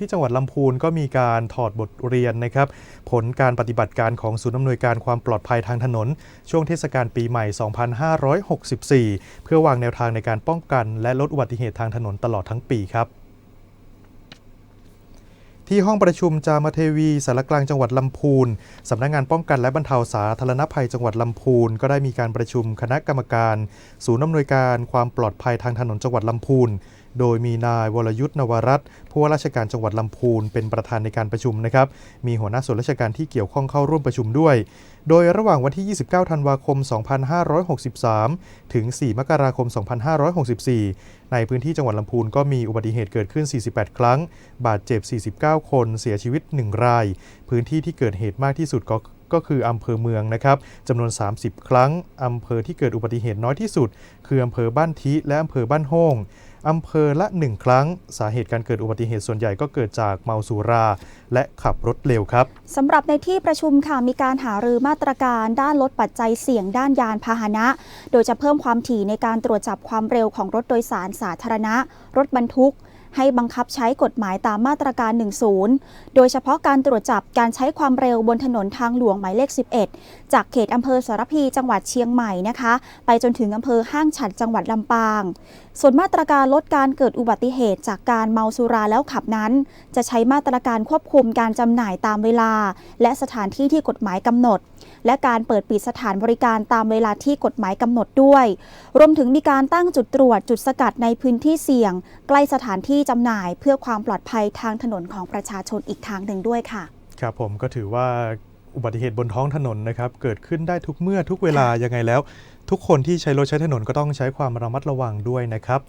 ที่จังหวัดลำพูนก็มีการถอดบทเรียนนะครับ ผลการปฏิบัติการของศูนย์อำนวยการความปลอดภัยทางถนน ช่วงเทศกาลปีใหม่ 2564 เพื่อวางแนวทางในการป้องกัน และลดอุบัติเหตุทางถนนตลอดทั้งปีครับ ที่ห้องประชุมจามเทวีสารกลางจังหวัดลำพูนสำนักงานป้องกันและบรรเทาสาธารณภัยจังหวัดลำพูน ก็ได้มีการประชุมคณะกรรมการ ศูนย์อำนวยการความปลอดภัยทางถนนจังหวัดลำพูน โดยมีนายวรยุทธ์นวรัตน์ผู้ว่าราชการจังหวัดลำพูน เป็นประธานในการประชุมนะครับ มีหัวหน้าส่วนราชการที่เกี่ยวข้องเข้าร่วมประชุมด้วย โดยระหว่างวันที่ 29 ธันวาคม 2563 ถึง 4 มกราคม 2564 ในพื้นที่จังหวัดลำพูนก็มีอุบัติเหตุเกิดขึ้น 48 ครั้ง บาดเจ็บ 49 คน เสียชีวิต 1 ราย พื้นที่ที่เกิดเหตุมากที่สุดก็ก็คืออำเภอเมืองนะครับจำนวน 30 ครั้ง อำเภอที่เกิดอุบัติเหตุน้อยที่สุด คืออำเภอบ้านทิและอำเภอบ้านโฮง อำเภอละ 1 ครั้ง สาเหตุการเกิดอุบัติเหตุส่วนใหญ่ก็เกิดจากเมาสุรา และขับรถเร็วครับสำหรับในที่ประชุมค่ะมีการหารือมาตรการด้านลดปัจจัยเสี่ยงด้านยานพาหนะ โดยจะเพิ่มความถี่ในการตรวจจับความเร็วของรถโดยสารสาธารณะ รถบรรทุก ให้บังคับใช้กฎหมายตามมาตรการ 10 โดยเฉพาะการตรวจจับการใช้ความเร็วบนถนนทางหลวงหมายเลข 11 จากเขตอำเภอสารพีจังหวัดเชียงใหม่นะคะ ไปจนถึงอำเภอห้างฉัดจังหวัดลำปาง ส่วนมาตรการลดการเกิดอุบัติเหตุจากการเมาสุราแล้วขับนั้น จะใช้มาตรการควบคุมการจำหน่ายตามเวลา และสถานที่ที่กฎหมายกำหนด และการเปิดปิดสถานบริการตามเวลาที่กฎหมายกำหนดด้วย รวมถึงมีการตั้งจุดตรวจจุดสกัดในพื้นที่เสี่ยง ใกล้สถานที่จำหน่าย เพื่อความปลอดภัยทางถนนของประชาชนอีกทางหนึ่งด้วยค่ะ ครับผมก็ถือว่าอุบัติเหตุบนท้องถนนนะครับเกิดขึ้นได้ทุกเมื่อทุกเวลายังไงแล้ว ทุกคนที่ใช้รถใช้ถนนก็ต้องใช้ความระมัดระวังด้วยนะครับ